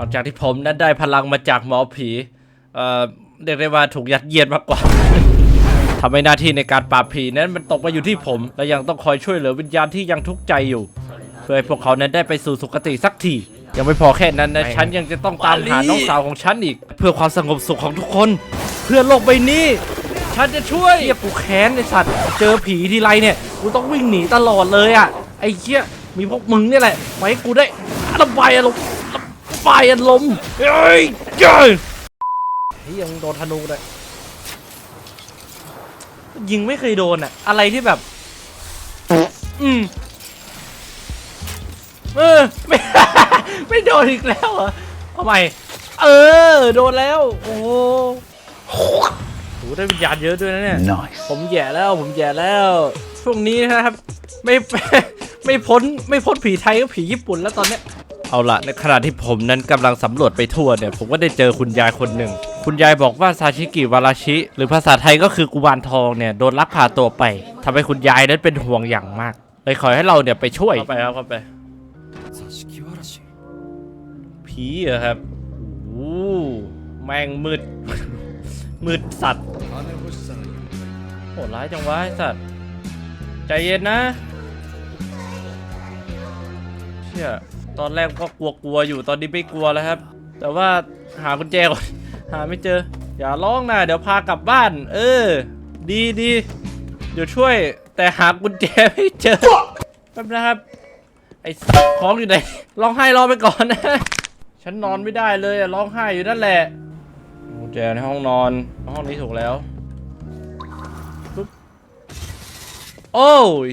หลังจากที่ผมนั้นได้พลังมาจากหมอผีเอ่อเรียกได้ว่าถูกยัดเยียดมากกว่า ทำให้หน้าที่ในการปราบผีนั้นมันตกมาอยู่ที่ผม และยังต้องคอยช่วยเหลือวิญญาณที่ยังทุกข์ใจอยู่ เพื่อให้พวกเขานั้นได้ไปสู่สุคติสักที ยังไม่พอแค่นั้นนะฉันยังจะต้องตามหาน้องสาวของฉันอีก เพื่อความสงบสุขของทุกคน เพื่อโลกใบนี้ ฉันจะช่วยเฮียกูแค้นไอสัตว์เจอผีทีไรเนี่ยกูต้องวิ่งหนีตลอดเลยอะไอ้เหี้ยมีพวกมึงเนี่ยแหละไว้ให้กูได้ระบายอารมณ์ ระบายอารมเฮ้ยเจ้ยเฮ้ยยังโดนธนูเลยยิงไม่เคยโดนอะอะไรที่แบบ อืมเออไม่ ไม่โดนอีกแล้วเหรอเอาใหม่เออ โดนแล้ว โอ้โหโหได้วิญญาณเยอะด้วยนะเนี่ย Nice. ผมแย่แล้วผมแย่แล้ว ช่วงนี้นะครับ ไม่ ไม่พ้นไม่พ้นผีไทยก็ผีญี่ปุ่นแล้วตอนเนี้ย เอาละในขณะที่ผมนั้นกำลังสำรวจไปทั่วเนี่ยผมก็ได้เจอคุณยายคนหนึ่ง คุณยายบอกว่าซาชิกิวาราชิ หรือภาษาไทยก็คือกุมารทองเนี่ยโดนลักพาตัวไป ทำให้คุณยายนั้นเป็นห่วงอย่างมาก เลยขอให้เราเนี่ยไปช่วยเข้าไปครับเข้าไปผีเหรอครับโอ้แมงมืดมืดสัตว์โหดร้ายจังวะสัตว์ใจเย็นนะเชี่ย ตอนแรกก็กลัวๆอยู่ตอนนี้ไม่กลัวแล้วครับ แต่ว่าหากุญแจก่อน หาไม่เจอ อย่าร้องนะเดี๋ยวพากลับบ้าน เออ ดีดีเดี๋ยวช่วย แต่หากุญแจไม่เจอแป๊บนะครับ ไอ้ของอยู่ไหนร้องไห้รอไปก่อนนะ ฉันนอนไม่ได้เลยร้องไห้อยู่นั่นแหละกุญแจในห้องนอนห้องนี้ถูกแล้วโอ้ย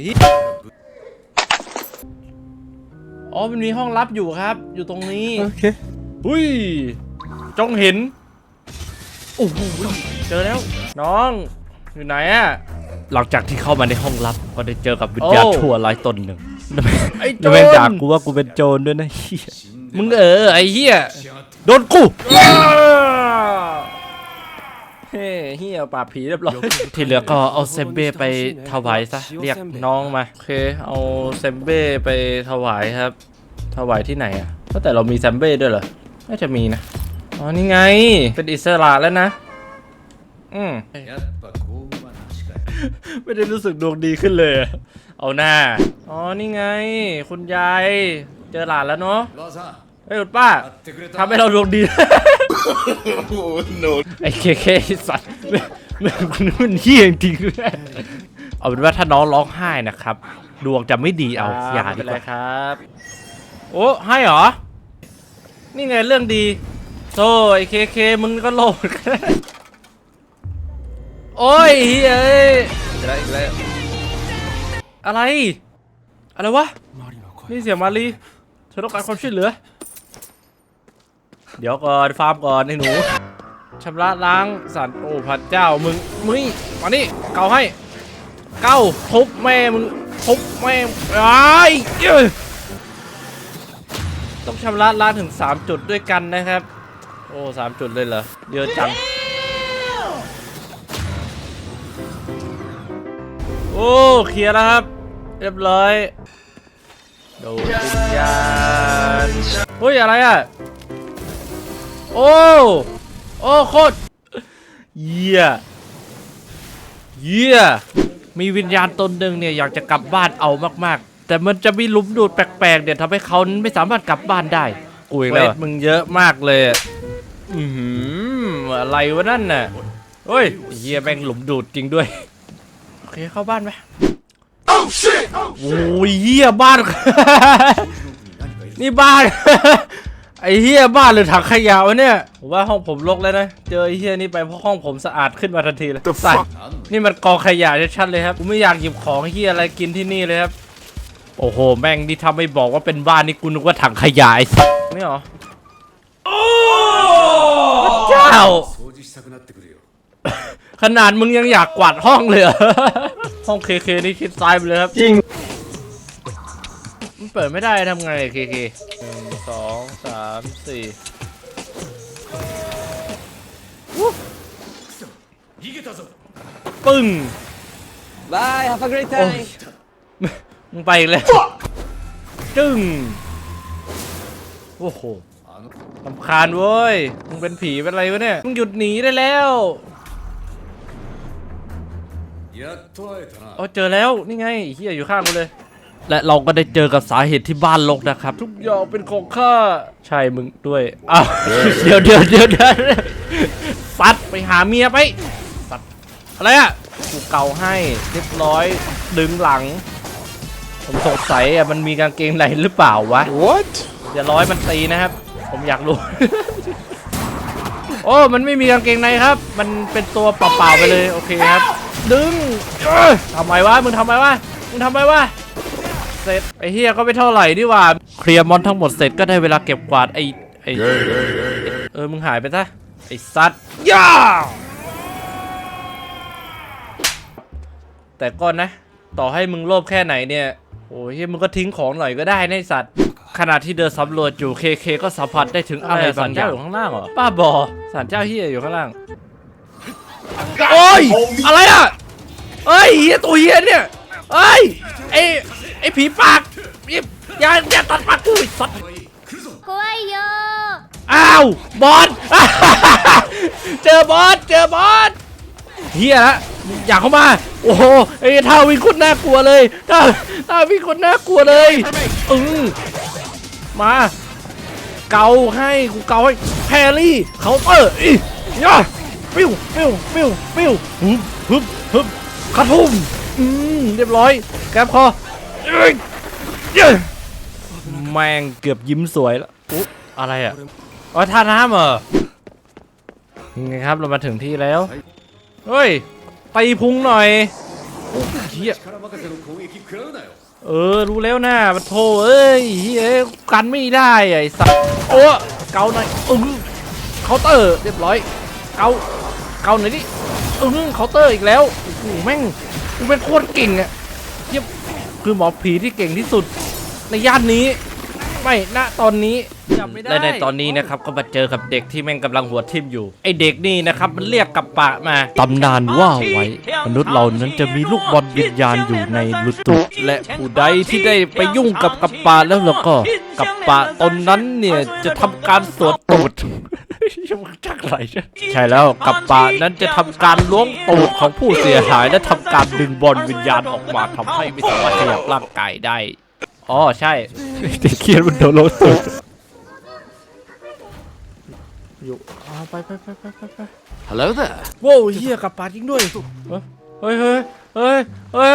อ๋อมันมีห้องลับอยู่ครับ อยู่ตรงนี้โอเคหุ้ยจ้องเห็นโอ้โหเจอแล้ว น้อง อยู่ไหนอะ หลังจากที่เข้ามาในห้องลับ ก็ได้เจอกับวิญญาณชั่วร้ายตนหนึ่งไอ้โจจะรไม่ด่ากูว่ากูเป็นโจรด้วยนะเหี้ยมึงเออไอ้เฮียโดนกู เเฮียปราบผีเรียบร้อยที่เหลือก็เอาเซมเบ้ไปถวายซะเรียกน้องมาโอเคเอาเซมเบ้ไปถวายครับ ถวายที่ไหนอะก็แต่เรามีเซมเบ้ด้วยเหรอน่าจะมีนะอ๋อนี่ไงเป็นอิสระแล้วนะ อืมไม่ได้รู้สึกดวงดีขึ้นเลย เอาหน้า อ๋อนี่ไง คุณยาย เจอหลานแล้วเนาะ เฮ้ยคุณป้าทำให้เราดวงดี โอ้ไอ้เคเคสัตว์ม่งคุณนี่มันเหี้ยงจริงๆด้วยเอาเป็นว่าถ้าน้องร้องไห้นะครับ ดวงจะไม่ดีเอาอย่าดีกว่าครับโอ้ให้เหรอ นี่ไงเรื่องดีโซ่ไอ้เคเคมึงก็โลดโอ้ยเฮ้ยอะไรอะไรอะไวะนี่เสียมารีเธอต้องการความช่วยเหลือ เดี๋ยวก่อนฟาร์มก่อนไอ้หนูชำระล้างสัตว์โอ้พระเจ้ามึงมึงนี่มานี่เกาให้ เก้าทุบแม่มึงทุบแม่ไอ้ายต้องชำระล้างถึง 3 จุดด้วยกันนะครับ โอ้สามจุดเลยเหรอเยอะจังโอ้เคลียร์แล้วครับ เรียบร้อยดูวิญญาณเฮ้ยอะไรอะ โอ้ โอ้โคตรเยี่ยเยี่ยมีวิญญาณตนหนึ่งเนี่ยอยากจะกลับบ้านเอามากๆ แต่มันจะมีหลุมดูดแปลกๆเนี่ยทำให้เขาไม่สามารถกลับบ้านได้กูอีกแล้วมึงเยอะมากเลยอะอือหืออะไรวะนั่นน่ะเฮ้ยเยี่ยแม่งหลุมดูดจริงด้วย โอเคเข้าบ้านไหมโอ้ยเยี่ยบ้าน นี่บ้าน ไอ้เฮียบ้านหรือถังขยะวะเนี่ยว่าห้องผมรกแล้วนะ เจอไอ้เฮียนี่ไปเพราะห้องผมสะอาดขึ้นมาทันทีเลยสันี่มันกองขยะชัดๆเลยครับ กูไม่อยากหยิบของเฮียอะไรกินที่นี่เลยครับ โอ้โห แม่งนี่ทำไม่บอกว่าเป็นบ้านนี่กูนึกว่าถังขยะไอ้สัสนี่หรอเจ้า ขนาดมึงยังอยากกวาดห้องเลย ห้องเคเคนี่คิดซ้ายไปเลยครับ จริง มันเปิดไม่ได้ทำไงเคเคหนึ่งสองสามสี่ปึ้ง Bye, have a great โอ้ย time. มึงไปอีกแล้วจึ้ง โอ้โห あの ลำคาญเว้ย มึงเป็นผีเป็นอะไรวะเนี่ย มึงหยุดหนีได้แล้ว やっと会えたな โอ้เจอแล้วนี่ไงเฮียอยู่ข้างกูเลย และเราก็ได้เจอกับสาเหตุที่บ้านลกนะครับ ทุกอย่างเป็นของข้าใช่มึงด้วยอ้าวเดี๋ยวเดี๋ยวเดี๋ยวเดี๋ยวสัตว์ไปหาเมียไปสัตว์อะไรอะกูเกาให้เรียบร้อยดึงหลัง ผมสงสัยอะมันมีกางเกงในหรือเปล่าวะ What? อย่าร้อยมันตีนะครับ ผมอยากรู้ โอ้ มันไม่มีกางเกงในครับ มันเป็นตัวเปล่าๆไปเลย โอเคครับ ดึงเอ้ยทำไมวะ มึงทำไมวะ มึงทำไมวะ เสร็จไอ้เฮียก็ไม่เท่าไหร่ดีกว่า เคลียร์มอนทั้งหมดเสร็จก็ได้เวลาเก็บกวาดไอ้ไอ้เออมึงหายไปซะไอ้สัตว์ย่าแต่ก็นะ ต่อให้มึงโลภแค่ไหนเนี่ยโอ้ยเหี้ยมึงก็ทิ้งของหน่อยก็ได้นะไอ้สัตว์ขณะที่เดินสำรวจอยู่เคเคก็สัมผัสได้ถึงอะไรบางอย่างอยู่ข้างล่างเหรอป้าบอสารเจ้าเฮียอยู่ข้างล่างโอ้ยอะไรอะเอ้ยเฮียตัวเฮียเนี่ยเอ้ยไอ้ไอ้ ผีปากอย่าอย่าอย่าตัดปากกูไอ้สัตว์ 怖いよ อ้าว บอส เจอบอส เจอบอสเฮียละอยากเข้ามา โอ้โหไอ้ท่าวิ่งโคนน่ากลัวเลยท่าท่าวิ่งโคนน่ากลัวเลยอึ้งมา เกาให้กูเกาให้แพรรี่เขาน์เตอร์อีย่าปิ้วปิ้วปิ้วปิ้วฮึบฮึบฮึบกระทุ่มอืมเรียบร้อยแกบคอเอ้ยเย้ แม่งเกือบยิ้มสวยแล้วอุ๊อะไรอะอ๋อท่าน้ำเหรอไงครับเรามาถึงที่แล้ว เฮ้ยตีพุงหน่อยโอ้เฮียเออรู้แล้วนะมันโทเอ้ยเฮียกันไม่ได้ไอ้สัสโอ้เกาหน่อยอึ้งเคาน์เตอร์เรียบร้อยเกาเกาหน่อยดิอึ้งเคาน์เตอร์อีกแล้วโอ้แม่งกูเป็นโคตรเก่งอะ คือหมอผีที่เก่งที่สุด ในย่านนี้ ไม่ณตอนนี้และในตอนนี้นะครับก็มาเจอกับเด็กที่แม่งกำลังหัวทิ่มอยู่ ไอเด็กนี่นะครับมันเรียกกับปะมาตำนานว่าไว้ มนุษย์เรานั้นจะมีลูกบอลวิญญาณอยู่ในลุตุและผู้ใดที่ได้ไปยุ่งกับกับปะแล้วแล้วก็กับปะตนนั้นเนี่ยจะทำการสวดตูด ยังจักไรใช่ใช่แล้วกับปะนั้นจะทำการล้วงตูดของผู้เสียหายและทำการดึงบอลวิญญาณออกมาทำให้ไม่สามารถขยับร่างกายได้อ๋อใช่เด็กเคียนมันโดนลงตูดอยู่เอาไปไปไปไปไปไป Hello there โว้วเฮียกลับปาจริงด้วยเฮ้ยเฮ้ยเฮ้ยเฮ้ย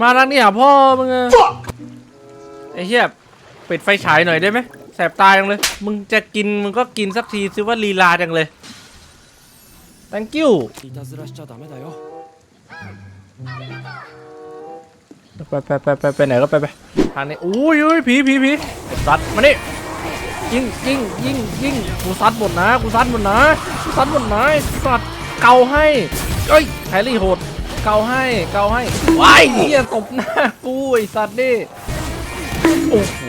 มาทางนี้หาพ่อมึงอะไอ้เฮียปิดไฟฉายหน่อยได้ไหม แสบตายจังเลย มึงจะกินมึงก็กินสักทีซิว่าลีลาจังเลย thank you ไปไปไปไปไหนก็ไปไปทางนี้อุ้ยอ้ยผีผีผีสัตว์มานี่ยิงยิงยิงยิงกูซัดหมดนะกูซัดหมดนะกูซัดหมดนะสัตว์เกาให้เอ้ยแฮร์รี่โหดเกาให้เกาให้ไอ้เหี้ยตบหน้ากูไอสัตว์นี่โอ้โห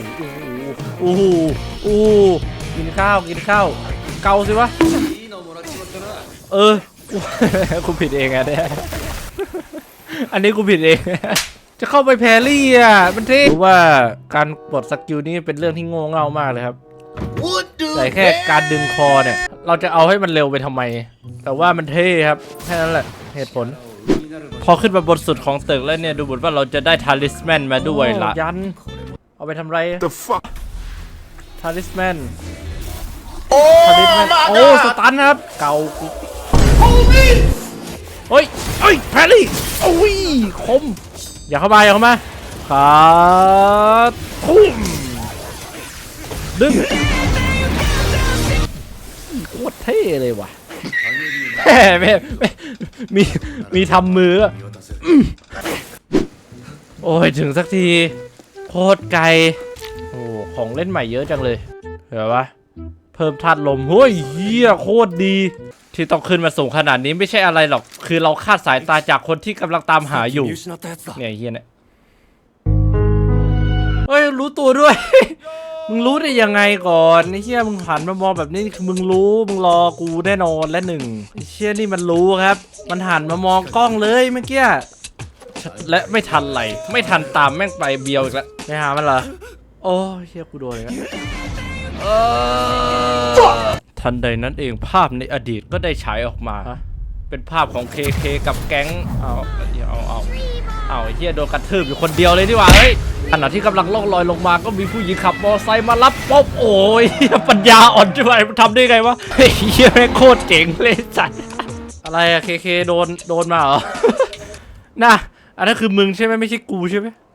โอ้โหโอ้กินข้าวกินข้าวเกาสิวะเออคุณผิดเองอะเนี่ยอันนี้กูผิดเอง จะเข้าไปแพรี่อะมันเท่รู้ว่าการปลดสกิลนี้เป็นเรื่องที่โง่เง่ามากเลยครับแต่แค่การดึงคอเนี่ย เราจะเอาให้มันเร็วไปทำไม แต่ว่ามันเท่ครับแค่นั้นแหละเหตุผล พอขึ้นมาบทสุดของตึกแล้วเนี่ย ดูเหมือนว่าเราจะได้ทาลิสแมนมาด้วยละยัน เอาไปทำไร ทาริสแมนโอ้ทาริสแมนโอ้สตันครับ เก่ากูเฮ้ยเฮ้ยแพรี่โอ้ยคม อย่าเข้ามาอย่าเข้ามาขาทุ่มดึงโคตรเท่เลยว่ะแม่มีมีทำมือ โอ้ย ถึงสักที โคตรไกล โของเล่นใหม่เยอะจังเลยเห็นปะเพิ่มธาตุลมเฮ้ยเฮียโคตรดี ที่ต้องขึ้นมาสูงขนาดนี้ไม่ใช่อะไรหรอก คือเราคาดสายตาจากคนที่กำลังตามหาอยู่เนี่ยเฮียเนี่ยเฮ้ยรู้ตัวด้วย มึงรู้ได้ยังไงก่อนเฮียมึงหันมามองแบบนี้คือมึงรู้มึงรอกูแน่นอนและหนึ่งเชียนี่มันรู้ครับ มันหันมามองกล้องเลยเมื่อกี้และไม่ทันไหลไม่ทันตามแม่งไปเบียวอีกแล้วไม่หามันเหรอ โอ้ยเฮียกูโดนอีกแล้วเอทันใดนั้นเองภาพในอดีตก็ได้ฉายออกมา เป็นภาพของเคเคกับแก๊ง เอาเอาเอาเอาไอ้เฮียโดนกระทืบอยู่คนเดียวเลยดีกว่าเฮ้ยขณะที่กำลังล่องลอยลงมาก็มีผู้หญิงขับมอเตอร์ไซค์มารับป๊บโอ้ยเหี้ยปัญญาอ่อนด้วยมันทำได้ไงวะเฮ้ยเฮียแม่งโคตรเจ๋งเลยจัดอะไรอะเคเคโดนโดนมาเหรอ น่ะอันนั้นคือมึงใช่ไหมไม่ใช่กูใช่ไหม